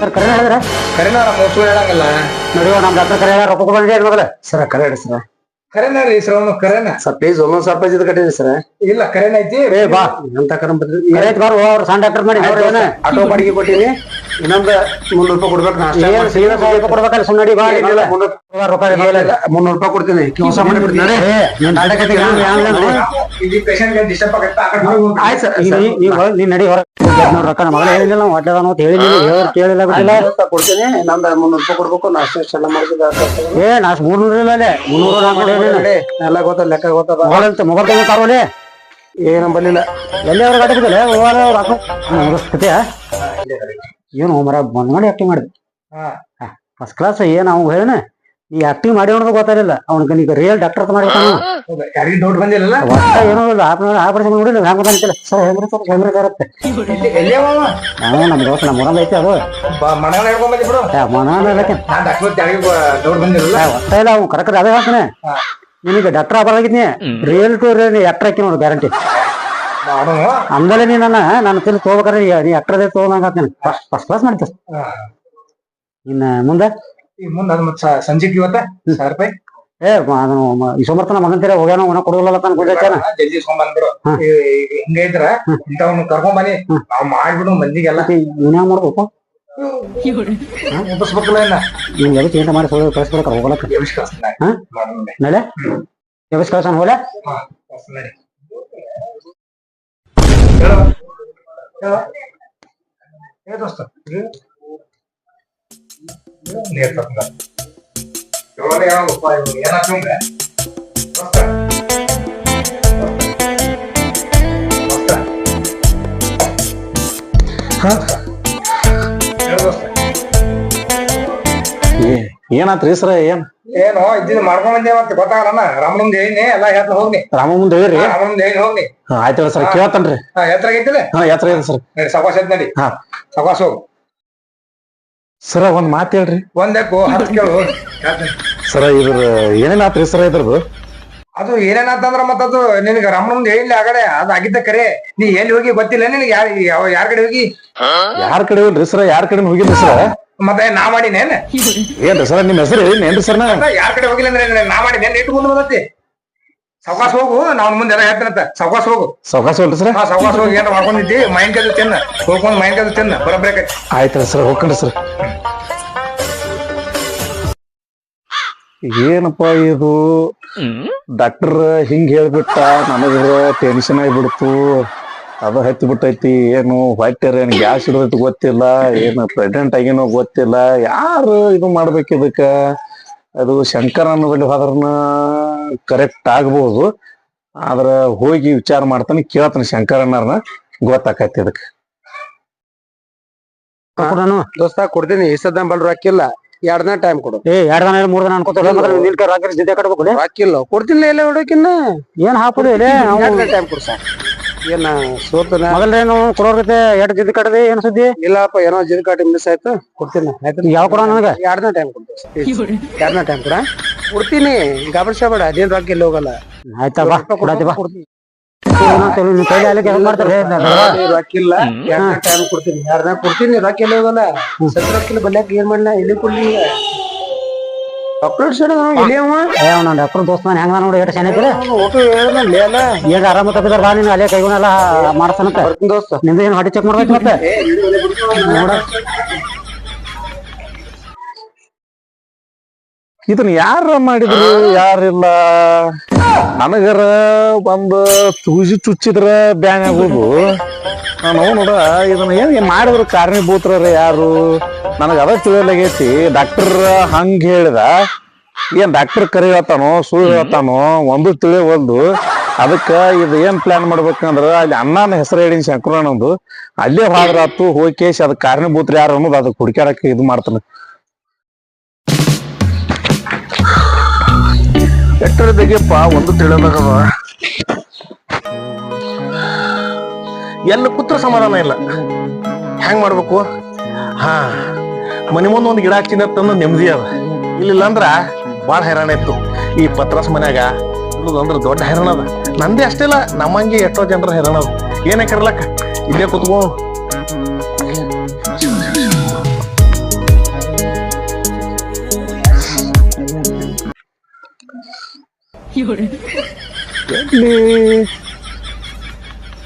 Sir ಕರೆ ಹೇಳಿದ್ರ? ಕರೆನ ಮೋಸ ಹೇಳಂಗಲ್ಲ. ನೋಡಿ ನಮ್ಮ ಡಾಕ್ಟರ್ ಕರೆ ರೊಕ್ಕ ಕೊಡ್ಬಂದ್ರೆ ಮೊದಲ ಸರ ಕರೆ ಹೇಳಿ ಸರ. ಕರೆನ ರೀ ಶ್ರವಣ ಕರೆನ? ಸರ್ ಪ್ಲೀಸ್ ಒಂದೊಂದ್ ಸಾವಿರ ರೂಪಾಯಿ ಕಟ್ಟಿದ್ರಿ ಸರ್. ಇಲ್ಲ ಕರೆನ ಐತಿ? ಏ ಬಾ. ಅಂತ ಕರೆ ಬಂದ್ರಿ ಕರೆ ಐತ್ ಬಾರು ಅವ್ರು ಸಣ್ಣ ಡಾಕ್ಟರ್ ಮಾಡಿ ಅವ್ರು ಆಟೋ ಬಾಡಿಗೆ ಕೊಟ್ಟಿನಿ. ಇನ್ನೊಂದು ಮುನ್ನೂರು ರೂಪಾಯಿ ಕೊಡ್ಬೇಕು ನಾಷ್ಟಾ ಅಷ್ಟೇ ಏನ್ ಸೀದಾ ಸಾವಿರ ರೂಪಾಯಿ ಕೊಡ್ಬೇಕಲ್ಲ ಸುಮ್ಮನೆ ನಡಿ ಬಾ ಏನಿಲ್ಲ, ಮುನ್ನೂರು ಮುನ್ನೂರು ರೂಪಾಯಿ ಕೊಡ್ತೀನಿ. ಕೆಲಸ ಮಾಡಿ ಬಿಡ್ತೀನಿ. ಏ ನೀನ್ ನಾಟಕ ತೆಗ್ದು ನೀನ್ ಹ್ಯಾಂಗ್ ಅಂದ್ರೆ? ಇಲ್ಲಿ ಪೇಷಂಟ್ ಡಿಸ್ಟರ್ಬ್ ಆಗತ್ತ ಆ ಕಡೆ ಹೊರಗ್ ಆಯ್ತು ಸರ್ ಈಗ ನೀ- ನೀವ್ ಹೊರಗ್- ನೀನ್ ನಡಿ ಹೊರ ನೋಡ್ ರೊಕ್ಕ ನಮ್ಮ ಮಗಳ ಹೇಳಿಲ್ಲ ನಾವು ಹೊಟ್ಟೆದ ಅಂತ ಹೇಳಿಲ್ಲ ಹೇಳಿ ಕೇಳಿಲ್ಲ ಬಿಟ್ಟಿಲ್ಲ ಕೊಡ್ತೀನಿ ನಂದು ಮುನ್ನೂರು ರೂಪಾಯಿ ಕೊಡ್ಬೇಕು ನಾಷ್ಟಾ ಅಷ್ಟೇ ಎಲ್ಲ ಮಾಡಿದ್ರೆ ಏ ನಾಷ್ಟ ಇಲ್ಲ ಅಲ್ಲೇ. ಮುನ್ನೂರು ನಾಲ್ಕು ಎಲ್ಲ ಗೊತ್ತದ ಲೆಕ್ಕ ಗೊತ್ತದ ಮೊಬೈಲ್ ಅಂತ ಮೊಬೈಲ್ ತಗೊಂಡ್ ಕಾರೋಲೆ ನಂಬಲಿಲ್ಲ ಎಲ್ಲಿ ಅವ್ರ ಹಾಕೋ. ಮುಗಿಸ್ಕತ್ಯ ಏನು ಮರ ಬಂದ್ ಮಾಡಿ ಆಕ್ಟಿಂಗ್ ಮಾಡಿದೆ ಫಸ್ಟ್ ಕ್ಲಾಸ್ ಏನ್ ಅವ್ನು ಹೇಳನ ಈ ಆಕ್ಟಿಂಗ್ ಮಾಡಿ ಅನ್ನೋದು ಗೊತ್ತಾಗಿಲ್ಲ ಅವ್ನಿಗೆ ಈಗ ರಿಯಲ್ ಡಾಕ್ಟರ್ ಅಂತ ಮಾಡಿರ್ತಾನ ಹೌದಾ? ಯಾರಿಗೂ ಡೌಟ್ ಬಂದಿಲ್ಲಲ್ಲ? ಒಟ್ಟ ಏನೋ ಇಲ್ಲ ಆಪರೇಷನ್ ನೋಡಿಲ್ಲ ಹ್ಯಾಂಗ ಬಂದಿಲ್ಲ ಸರ್ ಹೆಂಗ್ರಿ ಸರ್ ಹೆಂಗ್ರಿ ಬರುತ್ತೆ? ನಾವು ನಮ್ಮ ದೋಸ್ತ ನಮ್ಮ ಊರಲ್ಲಿ ಐತೆ ಅದು. ಒಟ್ಟ ಇಲ್ಲ ಅವ್ನು ಕರೆಕ್ಟ್ ಅದೇ ಹೇಳ್ತಾನೆ. ನಿನಗೆ ಡಾಕ್ಟರ್ ಆಗಲಾಗಿದ್ನಿ ರಿಯಲ್ ಟು ರಿಯಲ್ ಆಕ್ಟರ್ ಹಾಕಿ ನೋಡು ಗ್ಯಾರಂಟಿ ಅಂದಲೇ ನೀ ನನ್ನ ನಾನು ತಿಳಿ ತಗೋಬೇಕಾದ್ರೆ ನೀ ಅಕ್ರದೇ ತಗೋದಂಗ ಫಸ್ಟ್ ಕ್ಲಾಸ್ ಹಾ. ಇನ್ನ ಮುಂದೆ? ಮುಂದ್ ಅದ್ ಮತ್ತ್ ಸಂಜೆಗ್ ಇವತ್ತ? ಸಾವಿರ ರೂಪಾಯಿ? ಏ ಇಸೋಮರ್ತನ ಮಗಂತೀರ ಹೋಗ್ಯಾನ ಅವನ ಕೊಡೋಲ್ಲ ತಾನ ಜಲ್ದಿ ಇಸ್ಕೊಂಡ್ ಬಿಡು ಹಾ. ಹಿಂಗೈತ್ರ ಇಂಥವ್ನ ಕರ್ಕೊಂಡ್ ಬನ್ನಿ. ನಾವ್ ಮಾಡ್ಬಿಡು ಮಂದಿಗೆಲ್ಲ. ನೀನ್ ಮಾಡ್ಬೇಕು? ಮುಗಿಸ್ಬೇಕಲ್ಲ ಇನ್ನ. ನೀನ್ ಎದಕ್ಕೆ ಏನ್ ಮಾಡಿ ಸೋಳಿ ಕಳಿಸ್ಬೇಕು ಹೋಗಲಕ್ಕ ಎಬ್ಬಿಸಿ. ನಡೆ ಎವಸ್ ಕಳ್ಸನ್ ಹೋಲೆ ಹಾ, ಕಳ್ಸ್ತೀನಿ ನಡಿ. ಹೇಳು. ಹೇಳು. ಏ ದೋಸ್ತ ಇದು? ಇದು ನೀರ್ ಏನಾತ್ರಿ ಸರ ಏನ್? ಏನೋ ಇದ್ದಿದ್ ಮಾಡ್ಕೊಂಡ್ ಬಂದೆ ಮತ್ತೆ ಗೊತ್ತಾಗಲ್ಲ ರಾಮನಂದ್ ಹೇಳಿನಿ ಎಲ್ಲ ಹೇಳ್ತಾ ಹೋಗ್ನಿ. ರಾಮ ಮುಂದೆ ಹೇಳ್ರಿ ರಾಮನಂದ್ ಹೇಳಿ ಹೋಗ್ನಿ. ಆಯ್ತು ಸರ್ ಕೇಳ್ತಾನ್ರಿ. ಎತ್ರ ಎತ್ತರ ಐತಿಲ್ಲ ಹಾ ಯಾತ್ರ ಇದೆ ಸರ್. ನಡಿ ಸವಾಸ ಐತ್ ನಡಿ. ಹಾ. ಸವಾಸ ಹೋಗು. ಸರ ಒಂದ್ ಮಾತ್ ಹೇಳ್ರಿ. ಒಂದಕ್ಕೂ ಹತ್ತು ಕೇಳು. ಸರ ಇದ್ರ ಏನೇನಾತ್ರಿ ಸರ ಇದ್ರದ್ದು? ಅದು ಏನೇನಂತಂದ್ರ ಮತ್ತದು ನಿನ್ಗ ರಾಮನಂದ್ ಹೇಳಿಲ್ಲ ಆಗಡೆ ಅದು ಆಗಿದ್ದ ಕರೆ. ನೀ ಎಲ್ಲಿ ಹೋಗಿ ಗೊತ್ತಿಲ್ಲ ನಿನಗೆ ಯಾರ ಯಾರ್ ಕಡೆ ಹೋಗಿ? ಯಾರ ಕಡೆ ಹೋಗ್ರಿ ಸರ ಯಾರ ಕಡೆ ಹೋಗಿದ್ರಿ ಸರ? ಮತ್ತೆ ನಾ ಮಾಡಿನೇನ್ ಏನ್ರಿ ಸರ್ ನಿಮ್ ಹೆಸರು ಏನ್ರಿ ಸರ್ ನಾ? ಯಾರ್ ಕಡೆ ಹೋಗಿಲ್ಲ ಅಂದ್ರೆ ನಾ ಮಾಡಿನೇನ್ ಇಟ್ಕೊಂಡು ಬಂದತಿ ಸವಕಾಶ ಹೋಗು ನಾವ್ ಮುಂದೆ ಎಲ್ಲ ಹೇಳ್ತಾನಂತ ಸವಕಾಶ ಹೋಗು. ಸವಕಾಶ ಹೋಗ್ರಿ ಸರ. ಸವಕಾಶ ಹೋಗಿ ಏನಾರ ಮಾಡ್ಕೊಂಡಿದ್ದಿ? ಮೈನ್ ಕದ ತಿನ್ನ. ಹೋಗ್ಕೊಂಡು ಮೈನ್ ಕದ ತಿನ್ನ. ಬರಬ್ರೇಕ ಆಯ್ತು. ಸರ್ ಹೋಗ್ಕೊಂಡ್ರಿ ಸರ್. ಏನಪ್ಪ ಇದು? ಡಾಕ್ಟರ್ ಹಿಂಗ್ ಹೇಳ್ಬಿಟ್ಟ ನನಗ ಟೆನ್ಷನ್ ಆಗಿಬಿಡ್ತು. ಅದು ಹತ್ತಿ ಬಿಟ್ಟೈತಿ ಏನು ಹೊಟ್ಟೆರ ಏನ್ ಗ್ಯಾಸ್ ಇಡದೈತಿ ಗೊತ್ತಿಲ್ಲ ಏನು ಪ್ರೆಗ್ನೆಂಟ್ ಆಗಿನೋ ಗೊತ್ತಿಲ್ಲ ಯಾರು ಇದು ಮಾಡ್ಬೇಕು ಇದಕ್ಕ? ಅದು ಶಂಕರ ಅನ್ನೋದಲ್ಲಿ ಹೋದ್ರನ ಕರೆಕ್ಟ್ ಆಗ್ಬಹುದು ಆದ್ರ ಹೋಗಿ ವಿಚಾರ ಮಾಡ್ತಾನೆ ಕೇಳ್ತಾನೆ ಶಂಕರಣ್ಣರ್ನ ಗೊತ್ತಾಕೈತಿ ಇದಕ್ಕೆ. ದೋಸ್ತ ಕೊಡ್ತೀನಿ ಇಸದ ಬಲ್ರು ಹಾಕಿಲ್ಲ ಎರಡ್ ದಿನ ಟೈಮ್ ಕೊಡು. ಏ ಎರಡ್ ದಿನ ಮೂರ್ ದಿನ ಅನ್ಕೋತಾರೆ ನಿನ್ ಕೈ ರಾತ್ರಿ ಜೊತೆ ಕಟ್ಬೇಕು ಲೇ. ಕೊಡ್ತೀನಿ ಎಲ್ಲ ಹುಡುಕಿನ್ನ ಏನ್ ದಿನ ಟೈಮ್ ಕೊಡು ಸಾಕು. ಏನ ಸೋತನ? ಮೊದಲೇನು ಕೊಡೋರ್ಗತೆ ಎರಡು ಜಿದ್ ಕಟ್ಟದೆ ಏನ್ ಸುದ್ದಿ? ಇಲ್ಲಪ್ಪ ಏನೋ ಜಿದ್ ಕಟ್ಟಿ ಮಿಸ್ ಆಯ್ತು. ಕೊಡ್ತೀನಿ. ಆಯ್ತು. ಯಾವ ಕೊಡ ನನಗೆ? ಎರಡನೇ ಟೈಮ್ ಕೊಡ್ತೀನಿ ಎರಡನೇ ಟೈಮ್ ಕೂಡ? ಕೊಡ್ತೀನಿ. ಗಾಬರ್ಸಬೇಡ ಅದೇನ್ ರೊಕ್ಕ ಇಲ್ಲಿ ಹೋಗಲ್ಲ. ಆಯ್ತಾ ಬಾ. ಕೊಡತಿ ಬಾ. ರೊಕ್ಕಿಲ್ಲ ಎರಡನೇ ಟೈಮ್ ಕೊಡ್ತೀನಿ. ಎರಡನೇ ಕೊಡ್ತೀನಿ ರೊಕ್ಕ ಎಲ್ಲಿ ಹೋಗಲ್ಲ. ಸತ್ ರೊಕ್ಕಿಲ್ಲ ಬಲ್ಯಾಕ ಏನ್ ಮಾಡ್ಲ? ಇಲ್ಲಿ ಕೊಡ್ಲಿ ಚಾಕ್ಲೇಟ್ ಸೈಡ್ ಇಲ್ಲಿ ಅವ? ಏ ಅವ್ನ ಡಾಕ್ಟರ್ ದೋಸ್ತ ನಾನು ಹೆಂಗ ನೋಡಿ ಎಷ್ಟು ಚೆನ್ನಾಗಿಲ್ಲ ಒಟ್ಟು ಹೇಳ್ದ ಲೇಲ ಏನ್ ಆರಾಮ ತಪ್ಪಿದಾರ ಬಾ ನೀನು ಅಲ್ಲೇ ಕೈಗೊನೆಲ್ಲ ಮಾಡ್ತಾನಂತ ಬರ್ತೀನಿ ದೋಸ್ತ. ನಿಂದ ಏನು ಹೊಟ್ಟೆ ಚೆಕ್ ಮಾಡ್ಬೇಕು ಮತ್ತೆ? ನೋಡ. ಇದನ್ನ ಯಾರ ಮಾಡಿದ್ರು ಯಾರಿಲ್ಲ ನನಗರ ಬಂದು ತೂಜಿ ಚುಚ್ಚಿದ್ರ ಬ್ಯಾನ್ ಆಗೋದು. ನಾನು ನೋಡ ಇದನ್ನ ಏನ್ ಏನ್ ಮಾಡಿದ್ರು ಕಾರಣೀಭೂತರ ಯಾರು? ನನಗ ಅದ ತಿಳಿಯಲಾಗೈತಿ. ಡಾಕ್ಟರ್ ಹಂಗೆ ಹೇಳಿದ, ಏನ್ ಡಾಕ್ಟರ್ ಕರಿ ಹೇಳ್ತಾನೋ, ಸುಳ್ಳು ಹೇಳ್ತಾನೋ, ಒಂದು ತಿಳಿಯವಲ್ದು ಅದಕ್ಕೆ ಇದು ಏನ್ ಪ್ಲಾನ್ ಮಾಡ್ಬೇಕಂದ್ರೆ, ಅಲ್ಲಿ ಅಣ್ಣನ ಹೆಸರು ಹೇಳಿನ ಶಂಕರಣ್ಣಂದು ಅಲ್ಲೇ ಹಾಡ್ರಾತು ಹೋಗಿ ಕೇಶ್ ಅದಕ್ಕೆ ಕಾರಣಭೂತ್ರ ಯಾರು ಅನ್ನೋದು ಅದಕ್ಕೆ ಹುಡುಕ್ಯಾಡಕ್ಕೆ ಇದು ಮಾಡ್ತಾನೆ. ಎಟ್ಟರ ತೆಗಿಯಪ್ಪ, ಒಂದು ತಿಳಿಯೋದಾಗದ ಎಲ್ಲ ಕೂತ್ರ ಸಮಾಧಾನ ಇಲ್ಲ. ಹೆಂಗ್ ಮಾಡ್ಬೇಕು? ಹಾ ಮನೆ ಮುಂದೆ ಒಂದು ಗಿಡ ಹಚ್ಚಿನತ್ತಂದ್ರೆ ನೆಮ್ಮದಿ ಅದ. ಇಲ್ಲಿಲ್ಲ ಅಂದ್ರ ಭಾಳ ಹೈರಾಣ ಇತ್ತು. ಈ ಪತ್ರಸ್ ಮನ್ಯಾಗ ಅಂದ್ರೆ ದೊಡ್ಡ ಹೈರಾಣ ಅದ. ನಂದೇ ಅಷ್ಟೇ ಇಲ್ಲ ನಮ್ಮಂಗೆ ಎಷ್ಟೋ ಜನರ ಹೈರಾಣ ಅದ. ಏನೇ ಕರ್ಲಕ್ಕ ಇಲ್ಲೇ ಕುತ್ಕೋ.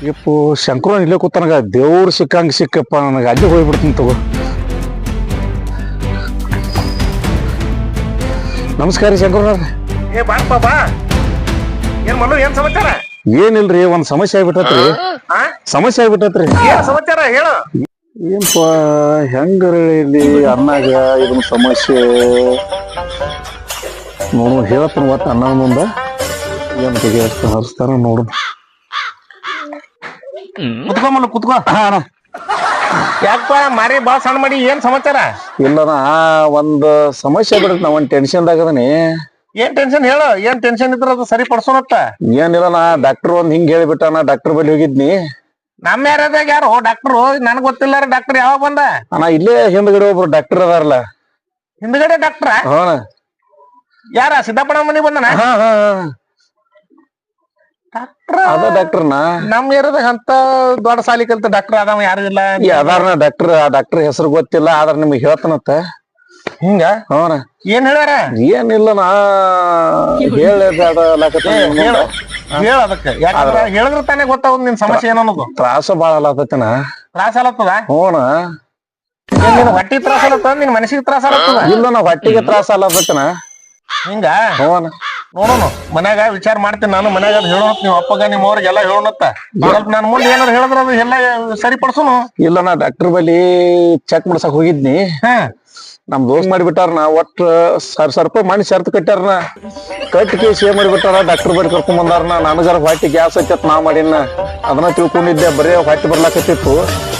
ಯಪ್ಪು ಶಂಕರ ಇಲ್ಲೇ ಕೂತನಗ ದೇವ್ರು ಸಿಕ್ಕಂಗ ಸಿಕ್ಕಪ್ಪ ನನಗೆ ಅಲ್ಲಿ ಹೋಗ್ಬಿಡ್ತೀನಿ ತಗೋ. ನಮಸ್ಕಾರ ರೀ ಶಂಕರ ಏ ಬಾರಪ್ಪ ಬಾ. ಏನ್ ಮಲ್ಲು ಏನ್ ಸಮಾಚಾರ? ಏನಿಲ್ರಿ ಒಂದ್ ಸಮಸ್ಯೆ ಆಗ್ಬಿಟ್ಟತ್ರಿ? ಸಮಸ್ಯೆ ಆಗ್ಬಿಟ್ಟತ್ರಿ. ಏನ್ ಸಮಾಚಾರ ಹೇಳು. ಏನ್ಪ ಹೆಂಗ್ರಿ ಇಲ್ಲಿ ಅನ್ನಾಗ ಇದನ್ ಸಮಸ್ಯೆ? ನೋಡು ಹೇಳತ್ತ ಒಟ್ಟು ಅನ್ನ ಮುಂದ. ಏನ್ ಬಗ್ಗೆ ಹರಿಸ್ತಾರ ನೋಡು. ಕುತ್ಕೋ ಮಲ್ಲು ಕುತ್ಕೋ. ಯಾಕಪ್ಪ ಮಾರಿ ಬಾ ಸಣ್ಣ ಮಾಡಿ ಏನ್ ಸಮಾಚಾರ? ಇಲ್ಲನ ಒಂದ್ ಸಮಸ್ಯೆ ಬಿಡತ್ ನಾ ಒಂದ್ ಟೆನ್ಷನ್ ದಾಗದನಿ ಏನ್ ಟೆನ್ಷನ್ ಹೇಳ ಏನ್ ಟೆನ್ಷನ್ ಇದ್ರ ಅದು ಸರಿಪಡಿಸೋನತ್ತ ಏನಿಲ್ಲ ನಾ ಡಾಕ್ಟರ್ ಒಂದ್ ಹಿಂಗ್ ಹೇಳಿಬಿಟ್ಟ ನಾ ಡಾಕ್ಟರ್ ಬಳಿ ಹೋಗಿದ್ನಿ. ನಮ್ಮ ಯಾರ್ಯಾದಾಗ ಯಾರು? ಡಾಕ್ಟರ್ ನನಗ್ ಗೊತ್ತಿಲ್ಲ ಡಾಕ್ಟರ್ ಯಾವಾಗ ಬಂದ? ಅಣ್ಣ ಇಲ್ಲೇ ಹಿಂದ್ಗಡೆ ಒಬ್ರು ಡಾಕ್ಟರ್ ಅದಾರಲ್ಲ. ಹಿಂದ್ಗಡೆ ಡಾಕ್ಟರ್ ಯಾರ ಸಿದ್ದಪ್ಪಣ ಮನಿ ಬಂದನ? ಹಾ ಹಾ. ಅದ ಡಾಕ್ಟರ್ನ? ನಮ್ ಏರಿಯಾದಾಗ ಅಂತ ದೊಡ್ಡ ಸಾಲಿ ಕಲ್ತ ಡಾಕ್ಟರ್ ಅದಾವ ಯಾರು ಇಲ್ಲ. ಈ ಅದಾರನ ಡಾಕ್ಟರ್ ಆ ಡಾಕ್ಟರ್ ಹೆಸರು ಗೊತ್ತಿಲ್ಲ ಆದ್ರ ನಿಮ್ಗೆ ಹೇಳ್ತನತ್ತ ಹಿಂಗ? ಹ್ಞೂ ಏನ್ ಹೇಳ್ಯಾರ? ಏನಿಲ್ಲ ನಾ ಹೇಳ ಹೇಳು. ಹೇಳ ಅದಕ್ಕೆ. ಯಾಕಂದ್ರ ಹೇಳಿದ್ರ ತಾನೇ ಗೊತ್ತಾಗುದ್ ನಿನ್ ಸಮಸ್ಯೆ ಏನು ಅನ್ನೋದು? ತ್ರಾಸ ಬಾಳ ಆಲತ್ತನ ತ್ರಾಸ ಅಲ್ಲತ್ತದ ಹೋಣ ನಿನ್ ಹೊಟ್ಟಿ ತ್ರಾಸ ಆಲತ್ತದ ನಿನ್ ಮನಸ್ಸಿಗೆ ತ್ರಾಸ ಆಲತ್ತದ ಇಲ್ಲ ನಾ ಹೊಟ್ಟಿಗೆ ತ್ರಾಸ ಆಲತ್ತನ ಹಿಂಗ? ನೋಡೋಣ. ಮನ್ಯಾಗ ವಿಚಾರ ಮಾಡ್ತೀನಿ ನಾನು ಮನ್ಯಾಗ ಅದ್ ಹೇಳೋಣ ನೀವು ಅಪ್ಪಗ ನಿಮ್ಮ ಅವ್ರಿಗೆ ಎಲ್ಲ ಹೇಳೋಣತ್ತ ಸ್ವಲ್ಪ ನಾನ್ ಮುಂದೆ ಏನಾದ್ರು ಹೇಳಿದ್ರ ಅದು ಎಲ್ಲ ಸರಿಪಡಿಸೋನು? ಇಲ್ಲ ನಾ ಡಾಕ್ಟರ್ ಬಳಿ ಚೆಕ್ ಮಾಡ್ಸಕ್ ಹೋಗಿದ್ನಿ. ಹಾ. ನಮ್ ದೋಸ್ತ್ ನಾ ಒಟ್ ಸರ್ ಸರ್ಪ ಮಾಡಿ ಶರ್ತ್ ಕಟ್ಟಾರನ ಕಟ್ ಕೇಸ್ ಏನ್ ಮಾಡಿಬಿಟ್ಟಾರ? ಡಾಕ್ಟರ್ ಬಳಿ ಕರ್ಕೊಂಡ್ ನಾನು ನನಗರ ಹೊಟ್ಟಿ ಗ್ಯಾಸ್ ಹಚ್ಚತ್ ನಾ ಮಾಡಿನ. ಅದನ್ನ ತಿಳ್ಕೊಂಡಿದ್ದೆ ಬರೀ ಹೊಟ್ಟಿ ಬರ್ಲಾಕತ್ತಿತ್ತು.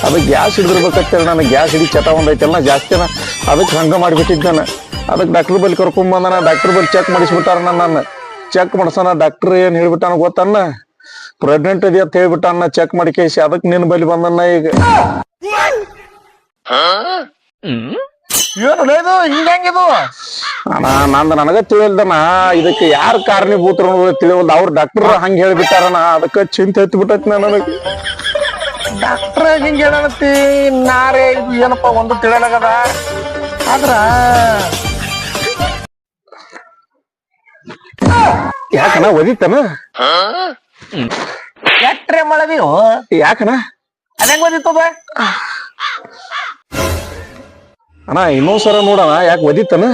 ಅದು ಗ್ಯಾಸ್ ಹಿಡಿದಿರ್ಬೇಕಂತೇಳಿ ನನಗೆ ಗ್ಯಾಸ್ ಹಿಡಿ ಚಟ ಒಂದೈತಲ್ಲ ಜಾಸ್ತಿನ ಅದಕ್ಕೆ ಹಂಗ ಮಾಡಿಬಿಟ್ಟಿದ್ದೆ ನಾನು. ಅದಕ್ಕೆ ಡಾಕ್ಟರ್ ಬಳಿ ಕರ್ಕೊಂಡ್ ಬಂದಾನ ಡಾಕ್ಟರ್ ಬಳಿ ಚೆಕ್ ಮಾಡಿಸ್ಬಿಟ್ಟಾರ ನನ್ನ ಚೆಕ್ ಮಾಡ್ಸೋಣ ಡಾಕ್ಟರ್ ಏನ್ ಹೇಳ್ಬಿಟ್ಟಾನ ಗೊತ್ತಾನ ಪ್ರೆಗ್ನೆಂಟ್ ಇದೆ ಅಂತ ಹೇಳ್ಬಿಟ್ಟಾನ ಚೆಕ್ ಮಾಡಿ ಕೇಸಿ. ಅದಕ್ಕೆ ನಿನ್ನ ಬಳಿ ಬಂದನ್ನ ಈಗ. ಏನು ಇದು? ಹಿಂಗಂಗಿದು ಅಣ್ಣ ನಂದು ನನಗ ತಿಳಿಯಲ್ದನ ಇದಕ್ಕೆ ಯಾರ ಕಾರಣೀಭೂತರು ಅನ್ನೋದು ತಿಳಿವಲ್ದ. ಅವ್ರ ಡಾಕ್ಟರ್ ಹಂಗ ಹೇಳ್ಬಿಟ್ಟಾರಣ ಅದಕ್ಕ ಚಿಂತೆ ಎತ್ತಿ ಬಿಟ್ಟೈತಿ ನನಗೆ. ಡಾಕ್ಟರ್ ಹಿಂಗ ಹೇಳತಿ ನಾರೇ ಇದು ಏನಪ್ಪ ಒಂದು ತಿಳಿಯಲಾಗದ? ಆದ್ರ ಯಾಕನ ಒದಿತನ? ಎಟ್ರೆ ಮಾಡದಿವು ಯಾಕನ ಅದಂಗ ಓದಿತ್ತದ ಅಣ್ಣ ಇನ್ನೊಂದ್ಸರ ನೋಡಣ ಯಾಕೆ ಒದಿತನ?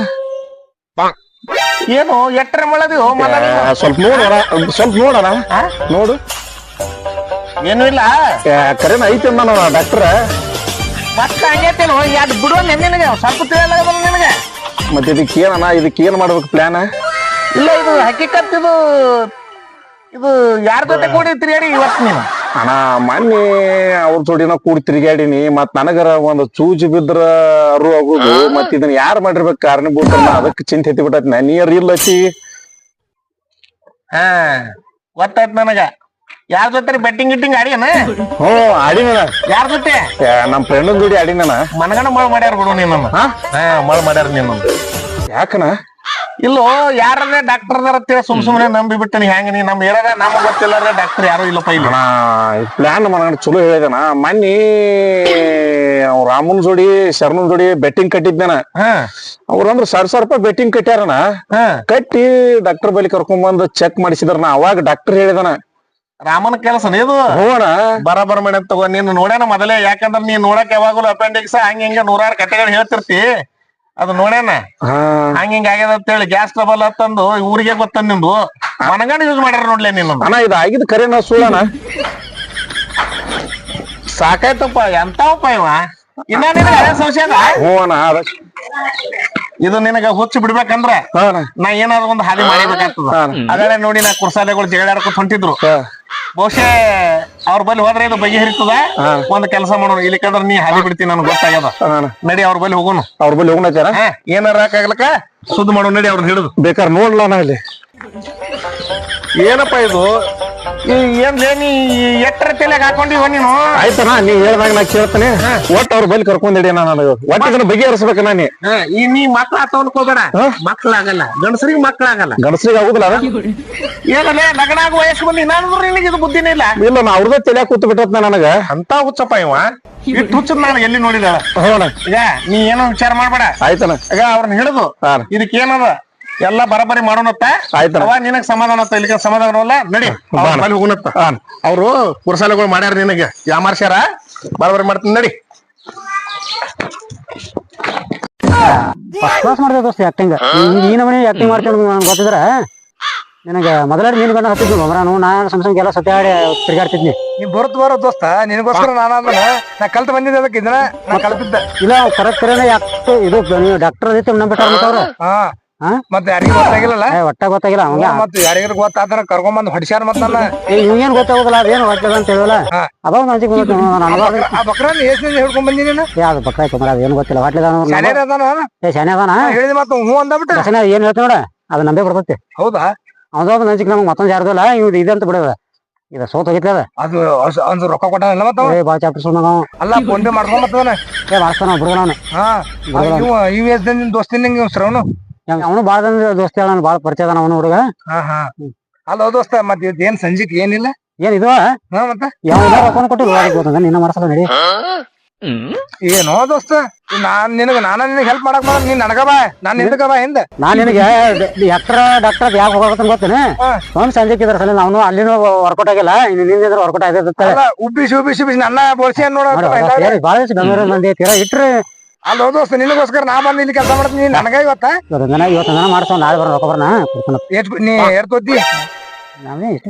ಏನು ಎಟ್ರೆ ಮಾಡದಿವು? ಸ್ವಲ್ಪ ನೋಡೋಣ ಸ್ವಲ್ಪ ನೋಡೋಣ. ಆ? ನೋಡು. ಏನು ಇಲ್ಲ? ಕರೆನ ಐತೆ ನಾನು ಡಾಕ್ಟ್ರ. ಮತ್ತೆ ಹಂಗೈತೇನು ಯಾಕೆ ಬಿಡುವ ನಿನಗೆ ಸ್ವಲ್ಪ ತಿಳಿಯಲ್ಲ ನಿನಗೆ. ಮತ್ತೆ ಇದಕ್ಕೆ ಏನಣ್ಣ ಇದಕ್ಕೆ ಏನ್ ಮಾಡ್ಬೇಕು ಪ್ಲಾನ್ ಇಲ್ಲ ಇದು ಹಕ್ಕಿಕತ್ ಇದು ಇದು ಯಾರ ಜೊತೆ ಕೂಡಿ ತಿರುಗಾಡಿ ಇವತ್ತು ನೀನು. ಅಣ್ಣ ಮೊನ್ನೆ ಅವ್ರ ಜೋಡಿನ ಕೂಡಿ ತಿರುಗಾಡಿನಿ ಮತ್ ನನಗರ ಒಂದು ಚೂಜಿ ಬಿದ್ರ ಅರು ಆಗುದು ಮತ್ ಇದನ್ನ ಯಾರು ಮಾಡಿರ್ಬೇಕು ಕಾರಣಭೂತನ? ಅದಕ್ಕೆ ಚಿಂತೆ ಎತ್ತಿ ಬಿಟ್ಟೈತಿ ನೀರ್ ಇಲ್ಲತಿ ಹಾ ಗೊತ್ತಾಯ್ತು ನನಗ. ಯಾರ ಜೊತೆ ಬೆಟ್ಟಿಂಗ್ ಗಿಟ್ಟಿಂಗ್ ಆಡಿಯನ? ಹ್ಞೂ ಆಡಿನ ಯಾರ ಜೊತೆ? ನಮ್ ಫ್ರೆಂಡ್ ಜೋಡಿ ಆಡಿನ ಮನಗಣ ಮಳ್ ಮಾಡ್ಯಾರ ಬಿಡು ನೀನು ಮಳ್ ಮಾಡ್ಯಾರ ನೀನು ಯಾಕನ ಇಲ್ಲೋ ಯಾರೇ ಡಾಕ್ಟರ್ ಅದಾರ ಅಂತೇಳಿ ಸುಮ್ ಸುಮ್ನೆ ನಂಬಿ ಬಿಟ್ಟನಿ ಹೆಂಗ ನೀ ನಮ್ ಹೇಳದ ನಮ್ ಗೊತ್ತಿಲ್ಲ ಡಾಕ್ಟರ್ ಯಾರು ಇಲ್ಲಪ್ಪ ಇಲ್ಲಿ. ಪ್ಲಾನ್ ಮನಗಂಡ ಚಲೋ ಹೇಳಿದನ ಮನ್ನಿ ಅವ್ ರಾಮನ್ ಜೋಡಿ ಶರಣನ್ ಜೋಡಿ ಬೆಟ್ಟಿಂಗ್ ಕಟ್ಟಿದ್ದೇನ ಹಾ. ಅವ್ರಂದ್ರ ಸರ್ ಸಾವಿರ ರೂಪಾಯಿ ಬೆಟ್ಟಿಂಗ್ ಕಟ್ಟ್ಯಾರನ ಹಾ. ಕಟ್ಟಿ ಡಾಕ್ಟರ್ ಬಳಿ ಕರ್ಕೊಂಡ್ ಬಂದು ಚೆಕ್ ಮಾಡಿಸಿದ್ರನ ಅವಾಗ ಡಾಕ್ಟರ್ ಹೇಳಿದನ ರಾಮನ ಕೆಲಸ ಇದು? ನೋಡ ಬರಾಬರ್ ಮೇಡಮ್ ತಗೋ ನೀನು ನೋಡ್ಯಾನ ಮೊದಲೇ. ಯಾಕಂದ್ರ ನೀನ್ ನೋಡಕ್ ಯಾವಾಗಲೂ ಅಪೆಂಡಿಕ್ಸ್ ಹಂಗ ಹಿಂಗ ನೂರಾರು ಕಥೆಗಳು ಹೇಳ್ತಿರ್ತಿ. ಅದು ನೋಡ್ಯಾನ? ಹಾ. ಹಂಗ ಹಿಂಗ ಆಗ್ಯದ ಅಂತ ಹೇಳಿ ಗ್ಯಾಸ್ ಟ್ರಬಲ್ ಅಂತಂದು ಊರಿಗೆ ಗೊತ್ತ ನಿಂದು ಮನಗಂಡ ಯೂಸ್ ಮಾಡ್ಯಾರ ನೋಡ್ಲೇ ನೀನು. ಅಣ್ಣ ಇದು ಆಗಿದ್ ಕರೆನ ಸುಳ್ಳಣ. ಸಾಕಾಯ್ತಪ್ಪ ಎಂತಾವಪ್ಪ ಇವ? ಇನ್ನ ನಿನಗ ಅದೇ ಸಂಶಯ ಅದ? ಹ್ಞೂ ಅಣ್ಣ ಅದ. ಇದು ನಿನಗ ಹುಚ್ಚು ಬಿಡ್ಬೇಕಂದ್ರ ನಾ ಏನಾದ್ರು ಒಂದು ಹಾದಿ ಮಾಡಿಬೇಕಾಗ್ತದ ಅದೇ ನೋಡಿ ನಾ ಕುರ್ಸಾಲೆಗಳು ಜಗಳಾಡ್ಕೊತ ಹೊಂಟಿದ್ರು. ಬಹುಶಃ ಅವ್ರ ಬಲ್ಲಿ ಹೋದ್ರೆ ಇದು ಬಗೆಹರಿತದ. ಒಂದ್ ಕೆಲಸ ಮಾಡೋಣ ಇಲ್ಲಿಕಂದ್ರ ನೀ ಹಾಲಿ ಬಿಡ್ತೀನಿ ನನ್ಗೆ ಗೊತ್ತಾಗ್ಯದ. ನಡಿ ಅವ್ರ ಬಲ್ಲಿ ಹೋಗೋಣ ಅವ್ರ ಬಲ್ಲಿ ಹೋಗೋಣ ಹಾ. ಏನಾರ ಹಾಕಾಗ್ಲಕ ಸುದ್ದಿ ಮಾಡೋಣ ನಡಿ ಅವ್ರನ್ನ ಹಿಡಿದು. ಬೇಕಾದ್ರೆ ನೋಡ್ಲ ಅಣ್ಣ ಇಲ್ಲಿ? ಏನಪ್ಪ ಇದು? ಈ ಏನ್ಲೇ ನೀ ಎಟ್ಟರ ತಲೆಗೆ ಹಾಕೊಂಡಿವ ನೀನು? ಆಯ್ತಣ್ಣ ನೀ ಹೇಳ್ದಾಗ ನಾ ಹಾ. ಒಟ್ಟು ಅವ್ರ ಬಳಿ ಕರ್ಕೊಂಡಿ ನಾನು. ನನಗೆ ಒಟ್ಟು ಇದನ್ನ ಬಗೆಹರಿಸ್ಬೇಕ ನಾನು. ಹಾ, ಈ ನೀ ಮಕ್ಳ ತಗೊಂಡ್ಕೋಬೇಡ ಹೋಗ್ಬೇಡ. ಮಕ್ಳಾಗಲ್ಲ. ಗಂಡಸರಿಗೆ ಮಕ್ಳಾಗಲ್ಲ. ಗಣಸರಿಗೆ ಆಗುದಿಲ್ಲ ಏನಲ್ಲೇ ಲಗ್ನ ಆಗುವ ವಯಸ್ಸು ಬಂದು ನಾನು ನಿನಗೆ ಇದು ಬುದ್ಧಿನೇ ಇಲ್ಲ. ಇಲ್ಲ ನಾ ಅವ್ರದೇ ತಲೆ ಕೂತ್ ಬಿಟ್ಟತ್ ನನಗ. ಅಂತ ಹುಚ್ಚಪ್ಪ ಇವ. ಇಟ್ಟು ಹುಚ್ಚದ್ ನಾನು ಎಲ್ಲಿ ನೋಡಿದಾಳ? ಈಗ ನೀ ಏನೋ ವಿಚಾರ ಮಾಡ್ಬೇಡ. ಆಯ್ತಣ್ಣ. ಈಗ ಅವ್ರನ್ನ ಹಿಡಿದು. ಇದಕ್ಕೆ ಏನದ ಎಲ್ಲಾ ಬರಬರಿ ಮಾಡೋಣತ್ತ? ಆಯ್ತಣ್ಣ. ಅವ ನಿನಗ್ ಸಮಾಧಾನ ಆತ ಇಲ್ಲಿಗೆ ಸಮಾಧಾನ ಅಲ್ಲ ನಡಿ. ಬಳಿ ಹೋಗುಣತ್ತ ಅವ್ರು ಕುರ್ಸಾಲೆಗಳು ಮಾಡ್ಯಾರ ನಿನಗೆ. ಯಾಮಾರ್ಸ್ಯಾರ ಬರಬರಿ ಮಾಡ್ತೀನಿ ನಡಿ. ಫಸ್ಟ್ ಕ್ಲಾಸ್ ಮಾಡ್ದೆ ದೋಸ್ತ ಆಕ್ಟಿಂಗ್ ಈ ನಮನಿ ಆಕ್ಟಿಂಗ್ ಮಾಡ್ಕೊಂಡು ನನ್ಗೆ ಗೊತ್ತಿದ್ರ ನಿನಗೆ ಮೊದಲ ನೀನ್ ಗಂಡ ಹತ್ತಿದ್ನು ನಾನು ನಾನು ಸಣ್ಣ ಎಲ್ಲಾ ಸತ್ಯ ಸತ್ಯಾಡಿ ತಿರ್ಗಾಡ್ತಿದ್ನಿ. ನೀ ಬರುತ್ ಬರೋ ದೋಸ್ತ ನಿನಗೋಸ್ಕರ ನಾನು ಅದನ್ನ ನಾ ಕಲ್ತ್ ಬಂದಿದ್ದೆ ಅದಕ್ಕೆ ಇದನ್ನ ನಾ ಕಲ್ತಿದ್ದೆ. ಇಲ್ಲ ಕರೆಕ್ಟ್ ಕರೆನೆ ಯಾಕೆ ಇದು ನೀವು ಡಾಕ್ಟರ್ ಅದೈತೆ ಅವ್ರು ಹಾ ಹಾ? ಮತ್ತೆ ಯಾರಿಗೂ ಒಟ್ಟ ಗೊತ್ತಾಗಿಲ್ಲ ಅವಂಗ. ಮತ್ತೆ ಯಾರಿಗಾರ ಗೊತ್ತಾದ್ರ ಕರ್ಕೊಂಬಂದ್ ಹೊಡಿಸ್ಯಾರ ಮತ್ತ ನನ್ನ ಇವೇನ್ ಗೊತ್ತಾಗೋದಿಲ್ಲ ಅದೇನು ಹೊಟ್ಟದ ಅಂತ. ಅದಾವ ಎಷ್ಟ್ ಹಿಡ್ಕೊಂಡ್ ಯಾವ್ದು ಅದೇನು ಗೊತ್ತಿಲ್ಲ. ಹೊಟ್ಲಿದ ಶಾನ್ಯಾರ ಅದಾನ? ಏ ಶಾನೆ ಅದಾನ? ಹೇಳಿದ ಮತ್ತ ಹೂ ಅಂದಬಿಟ್ಟ. ಏನ್ ಹೇಳ್ತ ನೋಡ ಅದು ನಂಬೇ ಬರ್ತೈತಿ. ಹೌದಾ? ಅವನೊಬ್ಬ ನಜಿಕ್ ನಮ್ಗೆ ಮತ್ತೊಂದು ಯಾರ್ದಿಲ್ಲ ಇವ್ ಇದಂತ ಬಿಡದ. ಇದ ಸೋತ್ ಅದ? ಅದು ರೊಕ್ಕ ಕೊಟ್ಟಾನಲ್ಲ ಮತ್ತ ಏ ಬಾ ಚಾಪ್ಟರ್ ಸುಮ್ಮನೆ ಅಲ್ಲ ಫೋನ್ ಪೇ ಮಾಡ್ಕೊಂಡ್ ಮತ್ತವನ ಏ ಮಾಡ್ತಾನ ಬಿಡ್ದ ಅವನು. ಹಾ ಇವ ಇವ್ ಎಷ್ಟ್ ನಿನ್ ದೋಸ್ತಿನ ನಿಂಗೆ ಶ್ರವಣ? ಅವನು ಬಾಳ ದೋಸ್ತ ಹೇಳ ನಾನು ಬಾಳ ಪರಿಚಯ ಅದಾನ ಅವನು ಹುಡುಗ. ಹಾ ಹಾ. ಅಲ್ಲ ದೋಸ್ತ ಮತ್ತೆ ಏನ್ ಸಂಜಿಕ್ ಏನಿಲ್ಲ? ಏನ್ ಇದು? ಯಾವ ರೊಕ್ಕ ಕೊಟ್ಟಿಲ್ಲ ನಿನ್ನ ಮಾಡ್ಸಲ್ಲ ನಡಿ. ಏನೋ ದೋಸ್ತ ನಾನ್ ನಿನಗ ನಾನ ನಿನಗ್ ಹೆಲ್ಪ್ ಮಾಡಕ್ ಬರ ನೀನ್ ನನಗ ಬಾ ನಾನ್ ನಿನಗ ಬಾ ಹಿಂದ. ನಾನ್ ನಿನಗೆ ಡಾಕ್ಟರ್ ಡಾಕ್ಟರ್ ಯಾಕೆ ಹೋಗತ್ತ ಗೊತ್ತೇನೆ. ಒಂದ್ ಸಂಜೆಕ್ ಇದ್ರ ಸಲ ನಾವು ಅಲ್ಲಿನೂ ವರ್ಕೌಟ್ ಆಗಿಲ್ಲ ಇನ್ನು ನಿಂದಿದ್ರೆ ವರ್ಕೌಟ್ ಆಗಿರುತ್ತೆ ಉಬ್ಬಿಸಿ ಉಬ್ಬಿಸಿ ಉಬ್ಬಿಸಿ ನನ್ನ ಬೋಳ್ಸಿ ನೋಡ ಬಾಳ ಬೆಂಗಳೂರಲ್ಲಿ ಮಂದಿ ತೀರಾ ಇಟ್ರೆ ಅಲ್ಲ ದೋಸ್ತ ನಿನಗೋಸ್ಕರ ನಾ ಬಂದ್ ಇಲ್ಲಿ ಕೆಲಸ ಮಾಡ್ತೀನಿ ನೀನ್ ನನಗ ಇವತ್ತ ಇವತ್ತೊಂದ್ ದಿನ ಇವತ್ತೊಂದ್ ದಿನ ಮಾಡ್ಸೋ ನಾಳೆ ಬರೋ ರೊಕ್ಕ ಬರ್ನ ಕೊಡ್ತಾನ ಎಷ್ಟ್ ನೀ ಎಷ್ಟ್ ತೋತಿ ನಾವೇ ಇಷ್ಟ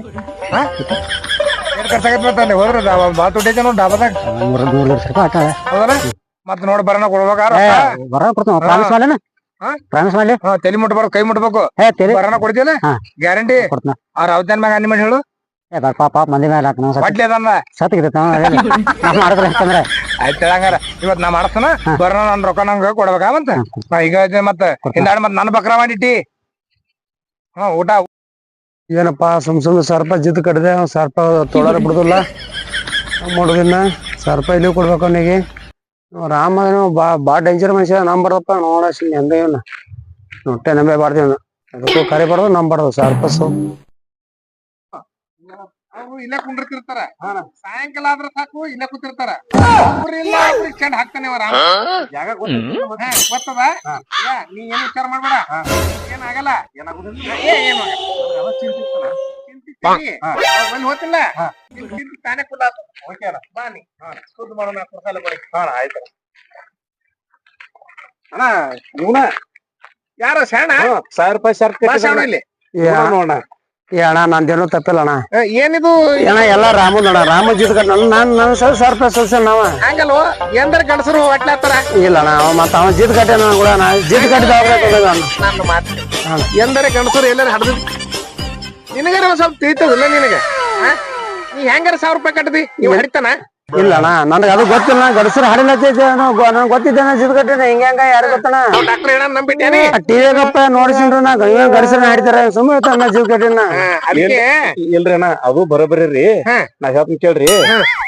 ಎಷ್ಟ್ ಖರ್ಚಾಗತ್ತೆ ಮತ್ತ ಅಲ್ಲಿ ಹೋದ್ರ ಬಾಳ ದುಡ್ಡು ನೋಡ್ ಡಾಬಾದಾಗ ಮೂರು ನೂರು ಲಕ್ಷ ರೂಪಾಯಿ ಆಟ ಹೌದಲ್ಲ ಮತ್ ನೋಡ್ ಬರೋಣ ಕೊಡ್ಬೇಕಾರ ಬರ ಕೊಡ್ತಾನ ಪ್ರಾಮಿಸ್ ಮಾಡ್ಲೇನ ಹಾ? ಪ್ರಾಮಿಸ್ ಮಾಡ್ಲಿ ಹಾ ತಲೆ ಮುಟ್ಬಾರ್ದು ಕೈ ಮುಟ್ಬೇಕು ಏ ತೆಲಿ ಬರೋಣ ಕೊಡ್ತಿಯಲ್ಲ ಹಾ. ಗ್ಯಾರಂಟಿ ಕೊಡ್ತಾನ ಅವ್ರ ಅವತ್ತಾನ ಮ್ಯಾಗ ಅನಿ ಮಾಡಿ ಹೇಳು ಏ ಬರ್ ಪಾಪ ಮಂದಿ ಮೇಲೆ ಹಾಕ ನಾವು ಆಯ್ತು ಹೇಳಂಗಾರ ಇವತ್ ನಾ ಮಾಡ್ತಾನ ಬರೋಣ ನನ್ ರೊಕ್ಕ ನಂಗ ಕೊಡ್ಬೇಕಾ ಮತ್ತ ನಾ ಈಗ ಮತ್ತ ಹಿಂದಾಡ್ ಮತ್ ನನ್ ಬಕ್ರ ಮಾಡಿಟ್ಟಿ ಹಾ ಊಟ ಏನಪ್ಪ ಸುಮ್ ಸುಮ್ ಸರ್ಪ ಜಿದ್ ಕಡ್ದೆ ಅವ್ನ್ ಸರ್ಪ ತೊಳಾರ ಬಿಡುದಿಲ್ಲ. ಮಾಡೋದಿನ್ನ ಸರ್ಪ ಇಲ್ಲಿ ಕೊಡ್ಬೇಕು ಅವನಿಗೆ. ರಾಮ ಏನೋ ಬಾ ಬಾ ಡೇಂಜರ್ ಮನುಷ್ಯ ನಂಬರ್ದಪ್ಪ ನೋಡ ಹೆಂಗ ಇವನ. ಹೊಟ್ಟೆ ನಂಬೆ ಬಾರ್ದಿ ಅವ್ನ. ಅದಕ್ಕೂ ಕರಿಬಾರ್ದು ನಂಬರ್ದು ಸರ್ಪ ಸು ಅವ್ರು ಇಲ್ಲೇ ಕುಂಡಿರ್ತಿರ್ತಾರ ಸಾಯಂಕಾಲ ಆದ್ರ ಸಾಕು ಇಲ್ಲೇ ಕೂತಿರ್ತಾರ. ಒಬ್ರು ಇಲ್ಲ ಒಬ್ರು ಚೆಂಡ್ ಹಾಕ್ತಾನೆ ಅವರ ಜಾಗ ಗೊತ್ತದ? ನೀ ಏನು ವಿಚಾರ ಮಾಡ್ಬೇಡ. ಏನಾಗಲ್ಲ ಏನಾಗುದಿಲ್ಲ. ಏನು ಬಲ್ಲಿ ಹೋತಿಲ್ಲ. ತಾನೇ ಕುಲ್ಲ ಓಕೆ ಅಣ್ಣ. ಬಾ ನೀ. ಹಾ, ಶುದ್ಧ ಮಾಡೋಣ ಕುರ್ಸಾಲೆ ಕೊಡಿ ಹಾ ಆಯ್ತು ಅಣ್ಣ. ಇವನ? ಯಾರ ಶಾಣ ಸಾವಿರ ರೂಪಾಯಿ ಶರ್ಟ್ ನೋಡೋಣ. ಏ ಅಣ್ಣ ನಂದೇನು ತಪ್ಪಿಲ್ಲ ಅಣ್ಣ. ಏ, ಏನಿದು? ಅಣ್ಣ ಎಲ್ಲ ರಾಮನ್ ಅಣ್ಣ ರಾಮ ಜಿದ್ ಕಟ್ ನನ್ ನಾನ್ ನನ್ ಸರ್ ಸರ್ಪ ಸಲ್ಸ ನಾವ. ಹಂಗಲ್ವೋ? ಎಂದ್ರ ಗಂಡಸರು ಇಲ್ಲ ಅಣ್ಣ ಅವ ಮತ್ತ ಅವ ಜಿದ್ ಕಟ್ಟೆ ನಾನು ಕೂಡ ನಾ ಜಿದ್ ಕಟ್ಟಿದ ನನ್ನ ಮಾತು ಎಂದರೆ ಗಂಡಸರು ಎಲ್ಲಾರು ಹಡ್ದು. ನಿನಗಾರ ಒಂದ್ ಸ್ವಲ್ಪ ತಿಳಿತದಿಲ್ಲ ನಿನಗೆ? ಆ? ನೀ ಹೆಂಗಾರ ಸಾವಿರ ರೂಪಾಯಿ ಕಟ್ಟದಿ ನೀವು ಹಡಿತಾನ? ಇಲ್ಲ ಅಣ್ಣ ನನಗೆ ಅದು ಗೊತ್ತಿಲ್ಲ ಗಡಸರ ಹಾಡಿನ ನನಗೆ ಗೊತ್ತಿದ್ದೇನೆ ಜಿದ್ ಕಟ್ಟಿನ ಹಿಂಗ ಹೆಂಗ ಯಾರು ಗೊತ್ತನ ಡಾಕ್ಟರ್ ಹೇಳ ನಂಬಿಟ್ಟೇನಿ. ಟಿವಿಗಪ್ಪ ನೋಡಿಸಿನ್ರಿ ನಾ ಗಡಸರ ಹಾಡಿದಾರೆ ಸುಮ್ಮನೆ ತನ್ನ ಜಿದ್ ಕಟ್ಟಿನ ಇಲ್ರಿ ಅಣ್ಣ ಅದು ಬರೋಬರಿ ರೀ. ನಾ ಹೇಳ್ತೀನಿ ಕೇಳ್ರಿ.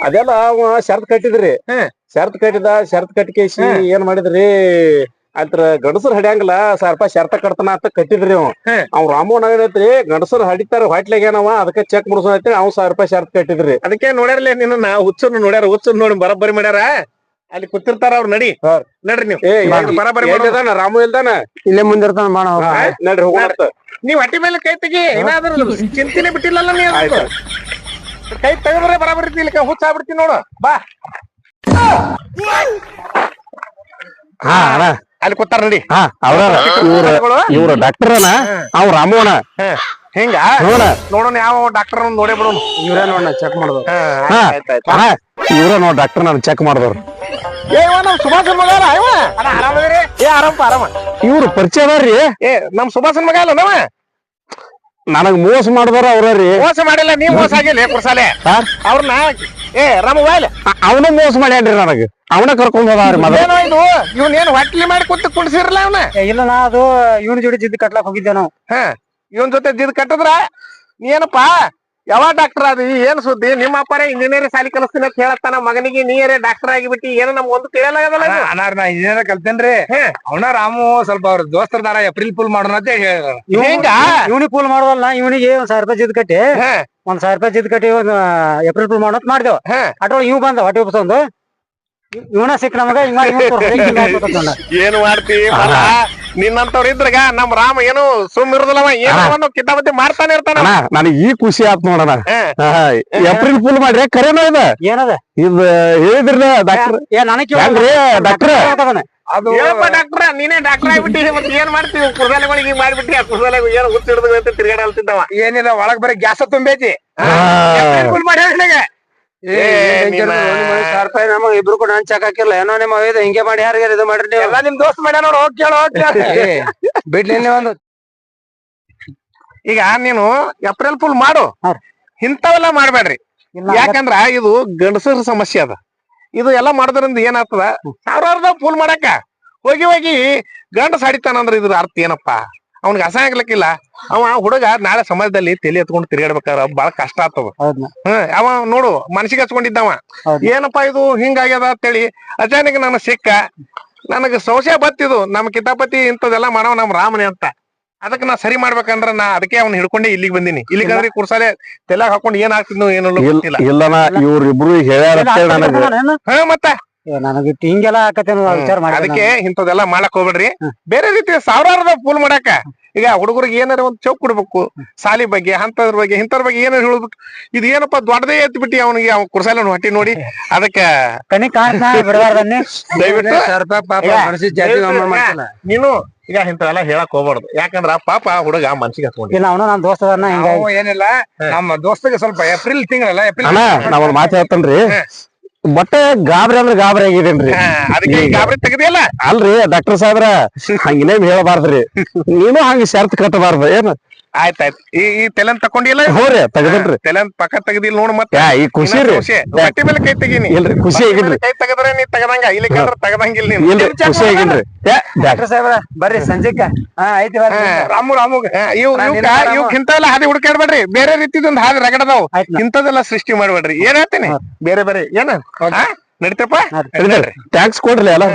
ಅದೆಲ್ಲ ಅವ ಶರ್ತ್ ಕಟ್ಟಿದ್ರಿ. ಶರ್ತ್ ಕಟ್ಟಿದ ಶರ್ತ್ ಕಟ್ಟಿಕೇಸಿ ಏನ್ ಮಾಡಿದ್ರಿ? ಅದ್ರ ಗಂಡಸರ್ ಹಡಿಯಂಗಿಲ್ಲ ಸರ್ಪ ಶರ್ತ ಕಟ್ತಾನ ಅಂತ ಕಟ್ಟಿದ್ರಿ ಅವ್. ಅವ್ ರಾಮೋನ್ ಏನೈತ್ರಿ ಗಂಡಸರ್ ಹಡಿತಾರ ಹೊಟ್ಲೆಗೆ ಏನವ ಅದಕ್ಕೆ ಚೆಕ್ ಮುಡ್ಸೋದೈತಿ ಅವ್ ಸಾವಿರ ರೂಪಾಯಿ ಶರ್ತ್ ಕಟ್ಟಿದ್ರಿ. ಅದಕ್ಕೆ ನೋಡ್ಯಾರಲ್ಲ ನಿನ್ನ ನಾ ಹುಚ್ಚನ್ನು ನೋಡ್ಯಾರ ಹುಚ್ಚನ್ನು ನೋಡಿ ಬರಬ್ಬರಿ ಮಾಡ್ಯಾರ? ಅಲ್ಲಿ ಕೂತಿರ್ತಾರ ಅವ್ರ ನಡಿ. ನಡ್ರಿ ನೀವು. ಬರಬರಿ. ಎಲ್ಲಿದಾನ? ರಾಮು ಇಲ್ದಾನ ಇಲ್ಲೇ ಮುಂದಿರ್ತಾನ ಮಾಡ ನಡ್ರಿ ಹೋಗೋಣ ನೀವ್ ಹಟ್ಟಿ ಮೇಲೆ ಕೈ ತೆಗಿ ಏನಾದ್ರೂ ಚಿಂತೆನೆ ಬಿಟ್ಟಿಲ್ಲಲ್ಲ. ಕೈ ತೆಗೆದ್ರೆ ಬರಬರಿ ಇಲ್ಲಿ ಹುಚ್ಚ ಆಗ್ಬಿಡ್ತೀನಿ ನೋಡು ಬಾ. ಹಾ ಅಣ್ಣ. ಅಲ್ಲಿ ಕೂತಾರ ನೋಡಿ. ಹಾ ಅವ್ರ ಇವ್ರ ಇವ್ರ ಡಾಕ್ಟರ್ ಅಣ್ಣ. ಅವ್ ರಾಮು ಅಣ್ಣ. ಹಿಂಗ? ನೋಡ ನೋಡೋಣ ಯಾವ ಡಾಕ್ಟರ್ ನೋಡೇ ಬಿಡೋಣ. ಇವ್ರೇ ನೋಡೋಣ ಚೆಕ್ ಮಾಡಿದ್ರು ಹಾ. ಅಣ್ಣ ಇವ್ರ ನೋಡ್ ಡಾಕ್ಟರ್ ನಾನು ಚೆಕ್ ಮಾಡಿದವ್ರು. ಏ ಇವ ನಮ್ ಸುಭಾಷನ್ ಮಗ ಅಲ್ಲ ಇವ. ಅಣ್ಣ ಆರಾಮದಿರಿ ಏ ಆರಾಮಪ್ಪ ಆರಾಮ. ಇವ್ರು ಪರಿಚಯ ಅದಾರ್ರಿ. ಏ ನಮ್ ಸುಭಾಷನ್ ಮಗ ಅಲ್ಲ ನಾವು? ನನಗ್ ಮೋಸ ಮಾಡಿದವ್ರ ಅವ್ರಿ ಮೋಸ ಮಾಡಿಲ್ಲ ನೀ ಮೋಸ ಆಗಿಲ್ಲ ಕುರ್ಸಾಲೆ. ಸರ್ ಅವ್ರನ್ನ ಏ ರಾಮ ಅವನು ಅವನ ಮೋಸ ಮಾಡ್ಯಾನ್ರಿ ನನಗ. ಅವನ ಕರ್ಕೊಂಡ್ ಹೋದಾವ್ರಿ ಇದು? ಇವ್ನ ಏನ್ ಹೊಟ್ಲಿ ಮಾಡಿ ಕೂತ್ ಕುಣಿಸಿರಲ್ಲ ಅವನ? ಇಲ್ಲ ನಾ ಅದು ಇವನ್ ಜೋಡಿ ಜಿದ್ದು ಕಟ್ಲಾಕ್ ಹೋಗಿದ್ದೆ ನಾವು. ಹ ಇವನ್ ಜೊತೆ ಜಿದ್ ಕಟ್ಟದ್ರ? ನೀ ಏನಪ್ಪಾ? ಯಾವ ಡಾಕ್ಟರ್ ಅದು ಏನ್ ಸುದ್ದಿ? ನಿಮ್ಮ ಅಪ್ಪರೇ ಇಂಜಿನಿಯರ್ ಸಾಲಿ ಕಲಿಸ್ತೀನಿ ಅಂತ ಹೇಳತ್ತಾನ ಮಗನಿಗೆ. ನೀರೇ ಡಾಕ್ಟರ್ ಆಗಿಬಿಟ್ಟು ಏನೋ ನಮ್ ಒಂದು ತಿಳಿಯಲಾಗದಲ್ಲ ಅನಾರ ನಾ ಇಂಜಿನಿಯರ್ ಕಲ್ತೇನ್ರಿ. ಅವನ ರಾಮು ಸ್ವಲ್ಪ ಅವ್ರ ದೋಸ್ತರದಾರ ಏಪ್ರಿಲ್ ಫುಲ್ ಮಾಡೋಣ ಅಂತ ಹೇಳಿದಾರ. ಹಿಂಗ? ಇವನಿಗೆ ಪೂಲ್ ಮಾಡೋದಲ್ಲ ಇವನಿಗೆ ಒಂದ್ ಸಾವಿರ ರೂಪಾಯಿ ಜಿದ್ ಕಟ್ಟಿ. ಒಂದ್ ಸಾವಿರ ರೂಪಾಯಿ ಜಿದ್ ಕಟ್ಟಿ ಒಂದ್ ಏಪ್ರಿಲ್ ಪೂಲ್ ಮಾಡೋದ್ ಮಾಡ್ದೇವ್. ಅಟ್ರೊಳಗೆ ಇವ್ ಬಂದ ಹೊಟ್ಟೆ ಉಪ್ಸೊಂದು. ಇವನ ಸಿಕ್ಕ ನಮಗ ಏನ್ ಮಾಡ್ತಿ? ನಿನ್ನಂತವ್ರ ಇದ್ರಗ ನಮ್ ರಾಮ ಏನು ಸುಮ್ ಇರುದಿಲ್ಲವ. ಏನೋ ಕಿತಾಪತಿ ಮಾಡ್ತಾನೆ ಇರ್ತಾನ. ನನಗೆ ಈ ಖುಷಿ ಆತ್ ನೋಡಣ ಏಪ್ರಿಲ್ ಫುಲ್ ಮಾಡ್ರಿ. ಕರೆನೋ ಇದ? ಏನದ? ಇದ ಹೇಳಿದ್ರಲ್ಲ ಡಾಕ್ಟರ್ ಏ ನನಗೆ ಹೆಂಗ್ರಿ? ಅದು ಹೇಳ್ಪಾ ಡಾಕ್ಟರ್ ನೀನೇ ಡಾಕ್ಟರ್ ಆಗ್ಬಿಟ್ಟಿ ಮತ್ತೆ ಏನ್ ಮಾಡ್ತೀವಿ ಕುರ್ಸಾಲೆಗಳಿಗೆ ಹಿಂಗ್ ಮಾಡ್ಬಿಟ್ಟಿ ಆ ಕುರ್ಸಾಲೆ ಏನು ಹುಚ್ಚ ಅಂತ ತಿರ್ಗಾಡಲ್ತಿದ್ದವ. ಏನಿಲ್ಲ ಒಳಗ್ ಬರೀ ಗ್ಯಾಸ ತುಂಬೈತಿ. ಫುಲ್ ಮಾಡಿ ಹೇಳಿ ನಿನ್ನ- ನಮಗ್ ಇಬ್ರು ಕೂಡ ನಾನ್ ಚೆಕ್ ಹಾಕಿಲ್ಲ. ಏನೋ ನಿಮ್ಮ ಇದು ಹಿಂಗೆ ಮಾಡಿ ಯಾರಿಗಾರ ಇದು ಮಾಡ್ರಿ ನೀವು? ಎಲ್ಲ ನಿಮ್ ದೋಸ್ತ್ ಮಾಡ್ಯಾನ ಹೋಗಿ ಹೋಗ್ ಕೇಳು ಹೋಗ್ ಕೇಳು. ಬಿಡ್ಲಿ ಒಂದು. ಈಗ ನೀನು ಏಪ್ರಿಲ್ ಫುಲ್ ಮಾಡು. ಇಂಥವೆಲ್ಲ ಮಾಡ್ಬೇಡ್ರಿ. ಯಾಕಂದ್ರ ಇದು ಗಂಡಸರ ಸಮಸ್ಯೆ ಅದ. ಇದು ಎಲ್ಲ ಮಾಡೋದ್ರಿಂದ ಏನಾಗ್ತದ? ಸಾವಿರಾರ್ದ ಫುಲ್ ಮಾಡಾಕ ಹೋಗಿ ಹೋಗಿ ಗಂಡಸ ಹಡಿತಾನಂದ್ರ ಇದ್ರ ಅರ್ಥ ಏನಪ್ಪಾ? ಅವ್ನಿಗೆ ಅಸಹ ಆಗ್ಲಿಕ್ಕಿಲ್ಲ. ಅವ ಹುಡುಗ ನಾಳೆ ಸಮಾಜದಲ್ಲಿ ತಲೆ ಎತ್ಕೊಂಡು ತಿರುಗಾಡ್ಬೇಕಾದ್ರ ಬಹಳ ಕಷ್ಟ ಆಗ್ತದ. ಅವ ನೋಡು ಮನಸ್ಸಿಗೆ ಹಚ್ಕೊಂಡಿದ್ದವ. ಏನಪ್ಪಾ ಇದು ಹಿಂಗಾಗ್ಯದ ಅಂತೇಳಿ ಅಚಾನಕ್ ನಾನು ಸಿಕ್ಕ ನನಗ ಸಂಶಯ ಬತ್ತಿದು ನಮ್ ಕಿತಾಪತಿ ಇಂಥದೆಲ್ಲ ಮಾಡವ ನಮ್ ರಾಮನೇ ಅಂತ. ಅದಕ್ಕೆ ನಾ ಸರಿ ಮಾಡ್ಬೇಕಂದ್ರ ನಾ ಅದಕ್ಕೆ ಅವ್ನ ಹಿಡ್ಕೊಂಡೆ ಇಲ್ಲಿಗೆ ಬಂದಿನಿ. ಇಲ್ಲಿಗೆ ಅಂದ್ರೆ ಕುರ್ಸಾಲೆ ತೆಲಾಗ್ ಹಾಕೊಂಡು ಏನ್ ಆಗ್ತಿದ್ನು ಏನಿಲ್ಲ ಗೊತ್ತಿಲ್ಲ. ಇಲ್ಲನ ಇವ್ರಿಬ್ರು ಹೇಳ್ಯಾರ ಮತ್ತೆ ನನಗ. ಹಾ ಮತ್ತ? ನನಗಿಟ್ಟು ಹಿಂಗೆಲ್ಲ ಆಕತ್ತೇನು ವಿಚಾರ ಮಾಡಿ ಅದಕ್ಕೆ ಇಂಥದೆಲ್ಲ ಮಾಡಕ್ ಹೋಗ್ಬೇಡ್ರಿ. ಬೇರೆ ರೀತಿ ಸಾವಿರಾರದ ಫೂಲ್ ಮಾಡಾಕ. ಈಗ ಹುಡುಗರಿಗೆ ಏನಾರ ಒಂದ್ ಚೌಕ್ ಕೊಡ್ಬೇಕು. ಸಾಲಿ ಬಗ್ಗೆ ಅಂತದ್ರ ಬಗ್ಗೆ ಇಂಥದ್ರ ಬಗ್ಗೆ ಏನಾರ ಹೇಳ್ಬಿಟ್ಟು ಇದು ಏನಪ್ಪಾ ದೊಡ್ಡದೇ ಎತ್ ಬಿಟ್ಟಿ ಅವನಿಗೆ ಅವ್ನ ಕುರ್ಸಾಲ ಹೊಟ್ಟಿ ನೋಡಿ. ಅದಕ್ಕ ಕಣಿ ದಯವಿಟ್ಟು ನೀನು ಈಗ ಇಂಥವೆಲ್ಲ ಹೇಳಕ್ ಹೋಗ್ಬಾರ್ದು. ಯಾಕಂದ್ರ ಪಾಪ ಹುಡುಗ ಮನ್ಸಿಗೆ ಹತ್ಕೊಂಡಿ ಇಲ್ಲ ಅವನು ನನ್ನ ದೋಸ್ತ ಏನಿಲ್ಲ ನಮ್ಮ ದೋಸ್ತಗೆ ಸ್ವಲ್ಪ ಏಪ್ರಿಲ್ ತಿಂಗಳಲ್ಲ ಏಪ್ರಿಲ್ ಅಣ್ಣ ನಾ ಒಂದ್ ಮಾತು ಹೇಳ್ತೇನ್ರಿ. ಬಟ್ಟೆ ಗಾಬರಿ ಅಂದ್ರೆ ಗಾಬರಿ ಆಗಿದೇನ್ರಿ? ಅದಕ್ಕೆ ಗಾಬರಿ ತೆಗ್ದಿಯಲ್ಲ? ಅಲ್ರಿ ಡಾಕ್ಟರ್ ಸಾಹೇಬ್ರ ಹಂಗಿನೇಮ್ ಹೇಳಬಾರ್ದ್ರಿ. ನೀನು ಹಂಗ ಶರ್ತ್ ಕಟ್ಟಬಾರ್ದು ಏನ್? ಆಯ್ತಾಯ್ತು ಈ ಈ ತೆಲನ್ ತಕೊಂಡಿಲ್ಲ ಹೋರಿ ತೆಗದನ್ರಿ ತೆಲನ್ ಪಕ್ಕ ತೆಗದಿಲ್ಲ ನೋಡು ಮತ್ತೆ. ಯಾ ಈ ಖುಷಿ ರೀ. ಖುಷಿ. ಬಟ್ಟೆ ಮೇಲೆ ಕೈ ತೆಗೀನಿ. ಇಲ್ರಿ ಖುಷಿ ಬಟ್ಟೆ ಮೇಲೆ ಕೈ ತೆಗದ್ರೆ ನೀ ತಗದಂಗ ಇಲ್ಲಿಕಂದ್ರ ತಗದಂಗಿಲ್ಲ ನೀನು. ಇಲ್ರಿ ಖುಷಿ ಆಗಿನ್ರಿ ಏ, ಡಾಕ್ಟರ್ ಡಾಕ್ಟರ್ ಸಾಹೇಬ್ರ ಬರ್ರಿ ಸಂಜೆಕ. ಹಾ ಐತಿ ಬರ್ರಿ ರಾಮು ರಾಮು. ಹಾ, ಇವ್ ನಾನ್ ಇವ್ಕ ನಿನ್ನ ಇವ್ಕ್ ಇಂಥವೆಲ್ಲ ಹಾದಿ ಹುಡುಕಾಡ್ಬೇಡ್ರಿ ಬೇರೆ ರೀತಿದೊಂದು ಹಾದಿ ರಗಡದಾವ್. ಆಯ್ತ್ ನಾ. ಇಂಥದೆಲ್ಲ ಸೃಷ್ಟಿ ಮಾಡ್ಬೇಡ್ರಿ. ಏನ್ ಹೇಳ್ತೀನಿ? ಬೇರೆ ಬೇರೆ. ಏನ? ಹಾ? ನಡೀತಪ್ಪ? ಟ್ಯಾಕ್ಸ್ ಕೊಡ್ರಿ ಅಲ್ಲ.